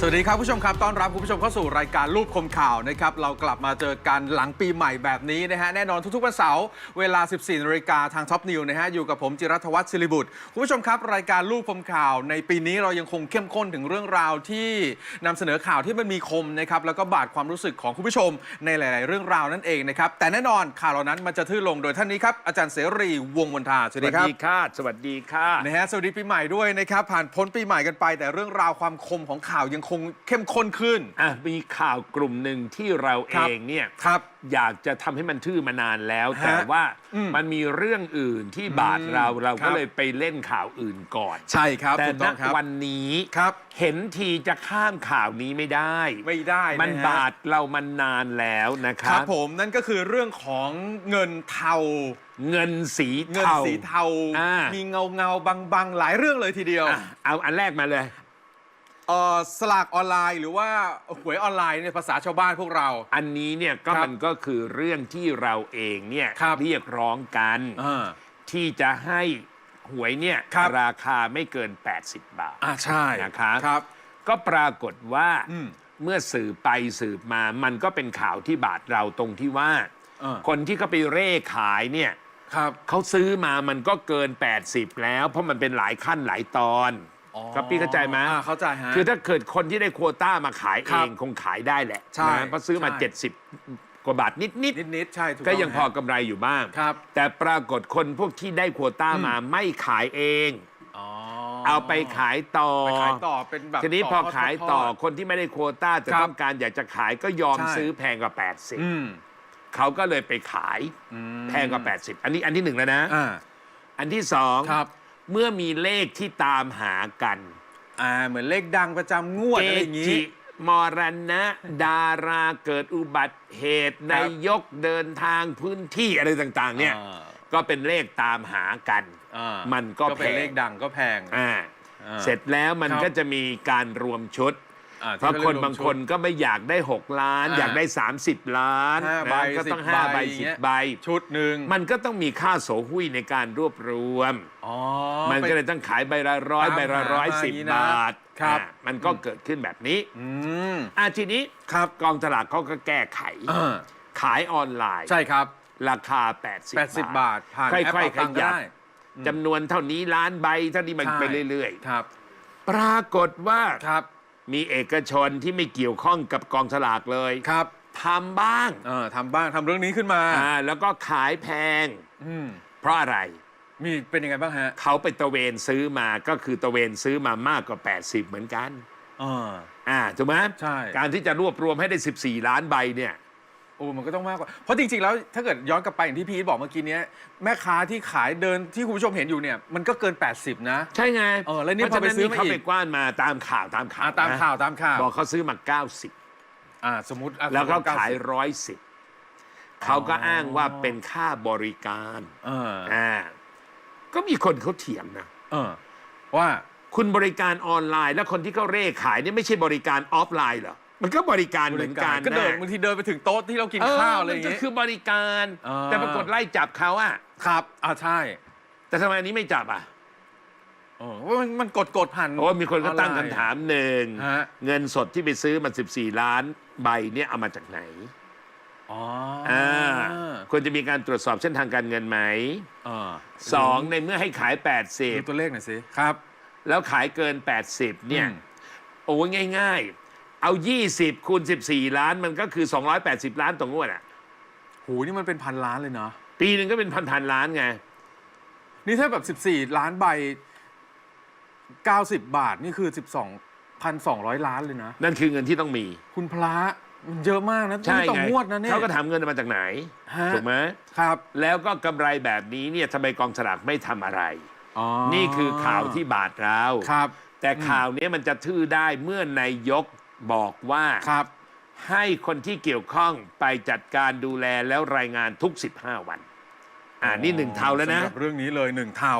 สวัสดีครับผู้ชมครับ ต้อนรับคุณผู้ชมเข้าสู่รายการรูปคมข่าวนะครับ เรากลับมาเจอกันหลังปีใหม่แบบนี้นะฮะ แน่นอนทุกๆวันเสาร์เวลา 14นาฬิกาทางท็อปนิวนะฮะ อยู่กับผมจิรัตวัฒน์ศิริบุตร คุณผู้ชมครับ รายการรูปคมข่าว ในปีนี้เรายังคงเข้มข้นถึงเรื่องราวที่นำเสนอข่าวที่มันมีคมนะครับ แล้วก็บาดความรู้สึกของคุณผู้ชมในหลาย ๆ เรื่องราวนั่นเองนะครับ แต่แน่นอนข่าวเหล่านั้นมันจะทื่อลงโดยท่านนี้ครับ อาจารย์เสรีวงศ์มนทาสวัสสดีวัสครับดีค่ะ สวัสดีค่ะ นะฮะ สวัสดีปีใหม่ด้วยนะครับ ผ่านพ้นปีใหม่กันไป แต่เรื่องราวความคมของข่าวยังคงเข้มข้นขึ้น อะมีข่าวกลุ่มหนึ่งที่เราคเอรับงเนี่ยครับ อยากจะทำให้มันทื่อมานานแล้ว ฮะแต่ว่าอืมมันมีเรื่องอื่นที่บาดเราอืมเราครัก็บ เลยไปเล่นข่าวอื่นก่อน ใช่ครับแต่ถูกณต้องครับ วันนี้ครับ เห็นทีจะข้ามข่าวนี้ไม่ได้ ไม่ได้ะฮะมันบาดเรามันนานแล้วนะคครัรับ บผมนั่นก็คือเรื่องของเงินเทา เงินสีเงินเทา สีเทา อ่ามี มีเงาเงาๆบางๆ หลายเรื่องเลยทีเดียว อะเอาอันแรกมาเลย เอ่อสลากออนไลน์หรือว่าหวยออนไลน์เนี่ยภาษาชาวบ้านพวกเรา อันนี้เนี่ยก็ครับมันก็คือเรื่องที่เราเองเนี่ยครับ เรียกร้องกัน อ่า ที่จะให้หวยเนี่ยครับราคาไม่เกิน 80 บาท อ่าใช่นะครับครับ ก็ปรากฏว่าอืมเมื่อสืบไปสืบมา มันก็เป็นข่าวที่บาดเราตรงที่ว่า เออ คนที่เขาไปเร่ขายเนี่ยครับ เขาซื้อมามันก็เกิน 80 แล้ว เพราะมันเป็นหลายขั้นหลายตอนอ๋อ ครับพี่เข้าใจไหมอ่าเข้าใจฮะ คือถ้าเกิดคนที่ได้โควต้ามาขายคเอรับงคงขายได้แหละใช่นะเพราะซื้อมา ใช่ 70 กว่าบาทนิดนิดๆใช่ถูกๆต้ก็องยังพอกำไรอยู่บ้าง ครับ แต่ปรากฏคนพวกที่ได้โควต้ามาไม่ขายเอง อ๋อเอาไปขายต่อ ไปขายต่อเป็นแบบทีนี้พอขายต่อทดๆคนที่ไม่ได้โควต้าแต่ครับต้องการอยากจะขายก็ยอมใช่ ซื้อแพงกว่าอืม80 เขาก็เลยไปขายอืมแพงกว่า 80 อันนี้อันที่หนึ่งแล้วนะ อ่าอันที่สองครับ เมื่อมีเลขที่ตามหากันอ่าเหมือนเลขดังประจำงวดเกอะไรอย่างจินี้มรณะ ดาราเกิดอุบัติเหตุครันาบยกเดินทางพื้นที่อะไรต่าง ๆ เนี่ย อ่า ก็เป็นเลขตามหากัน อ่ามันก็เป็นแพงเลขดังก็แพง อ่าอ่าเสร็จแล้วมันครับก็จะมีการรวมชุดอ่าเพราะที่คนเรียกวมบางคนชุดก็ไม่อยากได้ 6 ล้าน อ่าอยากได้ 30 ล้านห้านะใบก็ต้องสิบ5ใบใบอย่างเงี้ย 10ใบ ชุดหนึ่ง มันก็ต้องมีค่าโสหุ้ยในการรวบรวม อ๋อ มันก็เลยต้องขายใบละร้อยตามใบละหาร้อยมาสิอบย่างนี้นะบาทครับ อะมันก็เกิดขึ้นแบบนี้อืม อะทีนี้ครับ กองสลากเขาก็แก้ไข อ่าขายออนไลน์ ใช่ครับ ราคา 80 80 บาท ผ่านค่แอปอยเป่าๆขตังค์ก็ยับได้ จำนวนเท่านี้ล้านใบเท่านี้มันใช่ ไปเรื่อยครับ ๆ ปรากฏว่าครับ มีเอกชนที่ไม่เกี่ยวข้องกับกองสลากเลยครับทำบ้างเออทำบ้างทำเรื่องนี้ขึ้นมา อ่าแล้วก็ขายแพง อืม เพราะอะไร มีเป็นยังไงบ้างฮะเขาไปตระเวนซื้อมาก็คือตระเวนซื้อมามากกว่า 80 เหมือนกันอ่าอ่าถูกไหมใช่การที่จะรวบรวมให้ได้ 14 ล้านใบเนี่ยโอ้มันก็ต้องมากกว่า เพราะจริง ๆ แล้วถ้าเกิดย้อนกลับไปอย่างที่พีทบอกเมื่อกี้เนี้ยแม่ค้าที่ขายเดินที่คุณผู้ชมเห็นอยู่เนี่ยมันก็เกิน 80 นะใช่ไงเออแล้วนี่เพราะฉะนั้นพอไปซื้อนี่มาเขาอีกไปกว้านมาตามข่าวตามข่าอ่าวตามนะข่าวตามข่าวบอกเขาซื้อมา 90 อ่าสมมติอะแล้วก็สมมุติขาย 90ร้อยสิบเขาก็อ้างว่าเป็นค่าบริการ เอออ่า ก็มีคนเขาเถียงนะเออ ว่าคุณบริการออนไลน์ แล้วคนที่เขาเร่ขายเนี่ยไม่ใช่บริการออฟไลน์เหรอมันก็บริการเหมือนกันก็เดินนะบางทีเดินไปถึงโต๊ะที่เรากินเออข้าวอะไรอมันย่างก็งี้คือบริการอ่าแต่ปรากฏไล่จับเขาอะครับอ่าใช่ แต่ทำไมอันนี้ไม่จับอะเออว่ามันมันกดกดผ่านโอ้มีคนก็ตั้งออไลคำถามหนึ่งฮะเงินสดที่ไปซื้อมัน 14 ล้านใบเนี่ยเอามาจากไหน อ๋ออ่าอ่าควรจะมีการตรวจสอบเส้นทางการเงินไหมเออสองในเมื่อให้ขาย ดูตัวเลขหน่อยสิ ครับ 80 แล้วขายเกิน 80 เนี่ย อืม โอ้ยง่าย ๆ เอา 20คูณ14 ล้านมันก็คือ 280 ล้านต่องวดอะโหนี่มันเป็นพันล้านเลยเนาะ ปีหนึ่งก็เป็นพันๆล้านไง นี่ถ้าแบบ 14 ล้านใบ 90 บาท นี่คือ 12,200 ล้านเลยนะ นั่นคือเงินที่ต้องมี คุณพระมัน เยอะมากนะใช่นี่ต่อไงงวดนะเนี่ยเขาก็ถามเงินมาจากไหนฮะถูกไหมครับแล้วก็กำไรแบบนี้เนี่ยทำไมกองสลากไม่ทำอะไร อ๋อนี่คือข่าวที่บาดเราครับ แต่ข่าวนี้มันจะทื่อได้เมื่อนายกบอกว่า ครับ ให้คนที่เกี่ยวข้องไปจัดการดูแลแล้วรายงานทุก 15 วัน อ่านี่หนึ่งเท่าแล้วนะ สำหรับเรื่องนี้เลยหนึ่งเทา